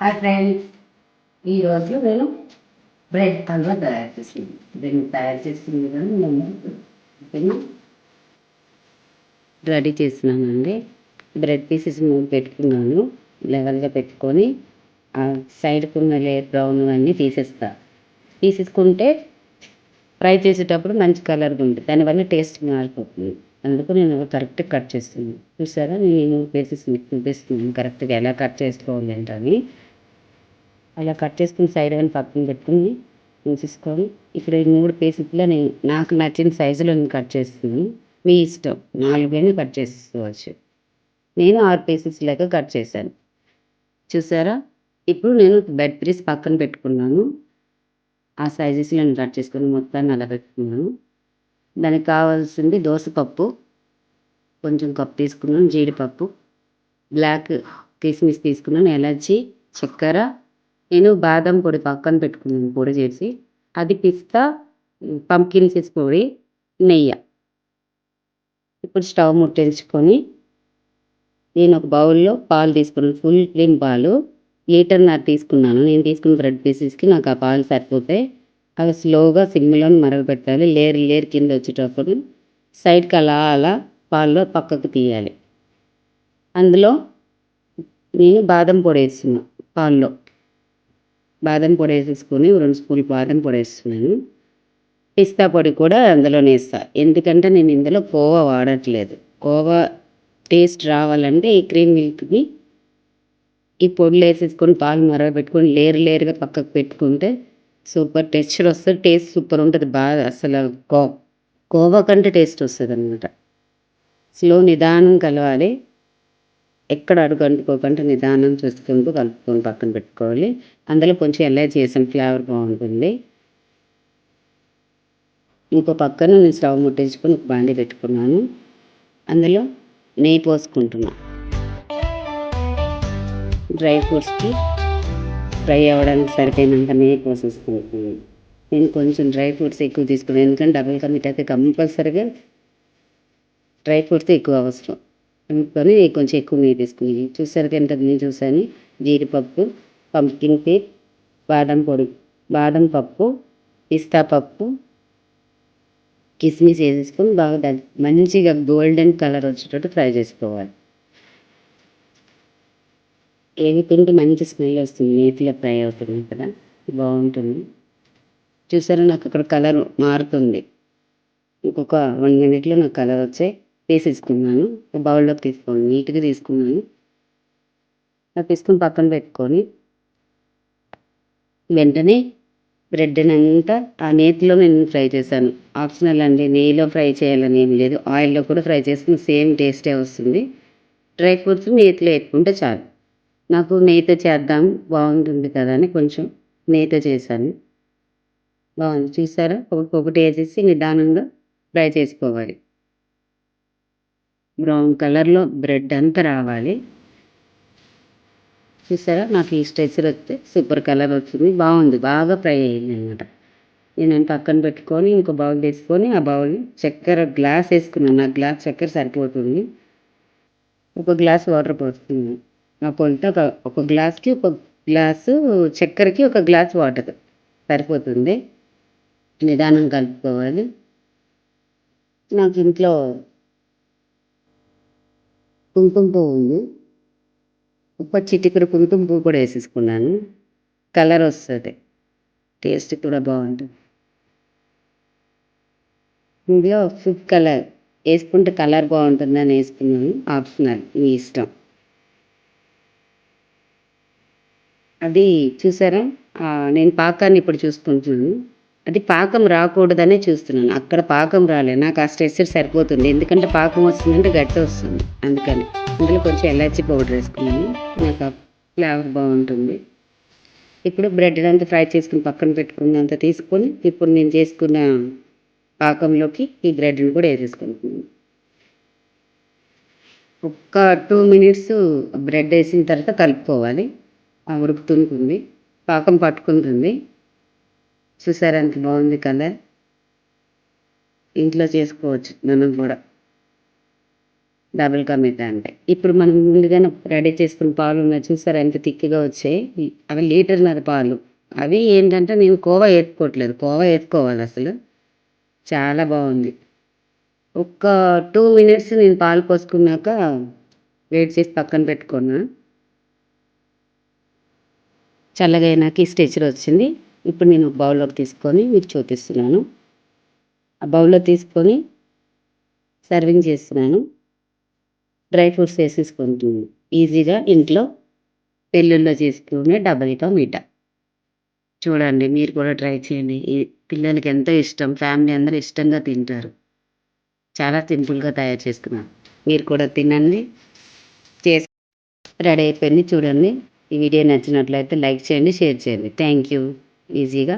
Hi friends ఈరోజు నేను bread halwa తయారు చేసింది. దీన్ని తయారు చేసింది విధానం నేను ఓకేనా రెడీ చేసినానండి బ్రెడ్ పీసెస్ పెట్టుకున్నాను. లెవెల్గా పెట్టుకొని ఆ సైడ్కి ఉన్న లేయర్ బ్రౌన్ అన్నీ తీసేస్తా. తీసేసుకుంటే ఫ్రై చేసేటప్పుడు మంచి కలర్గా ఉంటుంది. దానివల్ల టేస్ట్ మారిపోతుంది. అందుకు నేను కరెక్ట్గా కట్ చేస్తున్నాను. చూసారా? నేను పీసెస్ మీకు చూపిస్తున్నాను. కరెక్ట్గా ఎలా కట్ చేసుకోవాలి ఏంటని అలా కట్ చేసుకుని సైడ్ అని పక్కన పెట్టుకుని తీసేసుకొని ఇక్కడ ఈ మూడు పీసెస్లో నేను నాకు నచ్చిన సైజులో నేను కట్ చేస్తున్నాను. మీ ఇష్టం. నాలుగైనా కట్ చేసుకోవచ్చు నేను ఆరు పీసెస్ లెక్క కట్ చేశాను. చూసారా? ఇప్పుడు నేను బెడ్ పీస్ పక్కన పెట్టుకున్నాను. ఆ సైజెస్లో నేను కట్ చేసుకుని మొత్తాన్ని అలా పెట్టుకున్నాను. దానికి కావాల్సింది దోసపప్పు. కొంచెం కప్పు తీసుకున్నాను జీడిపప్పు. బ్లాక్ కిస్మిస్ తీసుకున్నాను ఎలర్జీ చక్కెర నేను బాదం పొడి పక్కన పెట్టుకున్నాను పొడి చేసి. అది పిస్తా పంకిన్ సీడ్స్ పొడి నెయ్యి. ఇప్పుడు స్టవ్ ముట్టించుకొని నేను ఒక బౌల్లో పాలు తీసుకున్నాను. ఫుల్ క్రీమ్ పాలు. లీటర్న్నర తీసుకున్నాను. నేను తీసుకున్న బ్రెడ్ పీసెస్కి నాకు ఆ పాలు సరిపోతాయి. అవి స్లోగా సిమ్లో మరగపెట్టాలి. లేయర్ లేర్ కింద వచ్చేటప్పుడు సైడ్కి అలా అలా పాల్లో పక్కకు తీయాలి. అందులో నేను బాదం పొడి వేస్తున్నా పాల్లో. బాదం పొడి వేసేసుకొని రెండు స్పూన్లు బాదం పొడి వేస్తున్నాను పిస్తా పొడి కూడా అందులోనే వేస్తా. ఎందుకంటే నేను ఇందులో కోవా వాడట్లేదు. కోవా టేస్ట్ రావాలంటే ఈ క్రీమ్ మిల్క్ని ఈ పొడులు వేసేసుకొని పాలు మరగబెట్టుకొని లేరు లేరుగా పక్కకు పెట్టుకుంటే సూపర్ టెక్స్చర్ వస్తుంది టేస్ట్ సూపర్ ఉంటుంది. బాగా అసలు కో కోవా కంటే టేస్ట్ వస్తుంది అనమాట స్లో నిదానం కలవాలి. ఎక్కడ అడుగు అంటుకోకుండా నిదానం చూసుకుంటూ కలుపుకొని పక్కన పెట్టుకోవాలి. అందులో కొంచెం ఎలా వేసిన ఫ్లేవర్ బాగుంటుంది. ఇంకో పక్కన నేను స్టవ్ ముట్టించుకొని ఒక బాండి పెట్టుకున్నాను. అందులో నెయ్యి పోసుకుంటున్నా. డ్రై ఫ్రూట్స్కి ఫ్రై అవ్వడానికి సరిపోయినంత నెయ్యి పోసేసుకుంటున్నాను నేను కొంచెం డ్రై ఫ్రూట్స్ ఎక్కువ తీసుకున్నాను. ఎందుకంటే డబుల్ కమిట్ అయితే కంపల్సరీగా డ్రై ఫ్రూట్స్ ఎక్కువ అవసరం. కలుపుకొని కొంచెం ఎక్కువ నెయ్యి తీసుకుని చూసారు ఎంత నేను చూసాను? జీడిపప్పు పంకిన్ సీడ్ బాదం పొడి బాదం పప్పు పిస్తా పప్పు కిస్మిస్ వేసేసుకొని బాగా మంచిగా గోల్డెన్ కలర్ వచ్చేటట్టు ఫ్రై చేసుకోవాలి. ఏవి తింటే మంచి స్మెల్ వస్తుంది నీట్గా ఫ్రై అవుతుంది కదా బాగుంటుంది. చూసారా నాకు అక్కడ కలర్ మారుతుంది. ఇంకొక వన్ మినిట్లో నాకు కలర్ వచ్చాయి. వేసేసుకున్నాను ఒక బౌల్లోకి తీసుకోండి నీట్గా తీసుకున్నాను. ఆ తీసుకుని పక్కన పెట్టుకొని వెంటనే బ్రెడ్ అంతా ఆ నేతిలో నేను ఫ్రై చేశాను. ఆప్షనల్ అండి నెయ్యిలో ఫ్రై చేయాలని ఏం లేదు. ఆయిల్లో కూడా ఫ్రై చేసుకుని సేమ్ టేస్టే వస్తుంది. డ్రై ఫ్రూట్స్ నేతిలో వేసుకుంటే చాలు. నాకు నెయ్యితో చేద్దాం బాగుంటుంది కదా అని కొంచెం నెయ్యితో చేశాను. బాగుంది. చూసారా? ఒక్కొక్కటి వేసేసి నిదానంగా ఫ్రై చేసుకోవాలి. బ్రౌన్ కలర్లో బ్రెడ్ అంతా రావాలి. చూసారా? నాకు ఈ స్ట్రెచర్ వస్తే సూపర్ కలర్ వచ్చింది. బాగుంది. బాగా ఫ్రై అయింది అనమాట నేను పక్కన పెట్టుకొని ఇంకో బౌల్ తీసుకొని ఆ బౌల్ చక్కెర గ్లాస్ వేసుకున్నాను. నాకు గ్లాస్ చక్కెర సరిపోతుంది. ఒక గ్లాస్ వాటర్ పోస్తుంది. ఆ పొంట ఒక ఒక గ్లాస్కి ఒక గ్లాసు చక్కెరకి ఒక గ్లాస్ వాటర్ సరిపోతుంది. నిదానం కలుపుకోవాలి. నాకు ఇంట్లో కుంకుమ పువ్వు ఉంది. ఉప్ప చిటికెడు కుంకుమ పువ్వు కూడా వేసేసుకున్నాను. కలర్ వస్తుంది. టేస్ట్ కూడా బాగుంటుంది. ఇందులో ఫుడ్ కలర్ వేసుకుంటే కలర్ బాగుంటుందని వేసుకున్నాను. ఆప్షనల్ మీ ఇష్టం. అది చూసారా? నేను పాకాన్ని ఇప్పుడు చూసుకుంటున్నాను. అది పాకం రాకూడదనే చూస్తున్నాను. అక్కడ పాకం రాలేదు నాకు ఆ స్ట్రెచ్చర్ సరిపోతుంది. ఎందుకంటే పాకం వస్తుందంటే గట్టి వస్తుంది. అందుకని. అందులో కొంచెం ఎలాచి పౌడర్ వేసుకున్నాను. నాకు ఆ ఫ్లేవర్ బాగుంటుంది. ఇప్పుడు బ్రెడ్ అంతా ఫ్రై చేసుకుని పక్కన పెట్టుకున్నంత తీసుకొని ఇప్పుడు నేను చేసుకున్న పాకంలోకి ఈ బ్రెడ్ని కూడా వేసేసుకుంటున్నాను. ఒక్క టూ మినిట్స్ బ్రెడ్ వేసిన తర్వాత కలుపుకోవాలి. ఉడుకుతుంటుంది పాకం పట్టుకుంటుంది. చూసారా ఎంత బాగుంది కలర్? ఇంట్లో చేసుకోవచ్చు మనం కూడా. డబుల్ కా అంటే. ఇప్పుడు మనం ముందుగానే రెడీ చేసుకున్న పాలు ఉన్నాయి చూసారా ఎంత తిక్కిగా వచ్చాయి? అవి లీటర్న్నర పాలు. అవి ఏంటంటే నేను కోవా వేసుకోవట్లేదు. కోవా వేసుకోవాలి అసలు. చాలా బాగుంది. ఒక్క టూ మినిట్స్ నేను పాలు పోసుకున్నాక వెయిట్ చేసి పక్కన పెట్టుకున్నా. చల్లగా అయినాక ఈ స్టెచర్ వచ్చింది. ఇప్పుడు నేను బౌల్లోకి తీసుకొని మీకు చూపిస్తున్నాను. ఆ బౌల్లో తీసుకొని సర్వింగ్ చేస్తున్నాను. డ్రై ఫ్రూట్స్ వేసేసుకుంటుంది ఈజీగా ఇంట్లో పెళ్ళిళ్ళలో చేసుకునే డబ్బలితో మీట చూడండి మీరు కూడా ట్రై చేయండి. ఈ పిల్లలకి ఎంతో ఇష్టం. ఫ్యామిలీ అందరూ ఇష్టంగా తింటారు. చాలా సింపుల్గా తయారు చేసుకున్నాను. మీరు కూడా తినండి. చేసి రెడీ అయిపోయింది. చూడండి. ఈ వీడియో నచ్చినట్లయితే లైక్ చేయండి షేర్ చేయండి. Thank you. ఈజీగా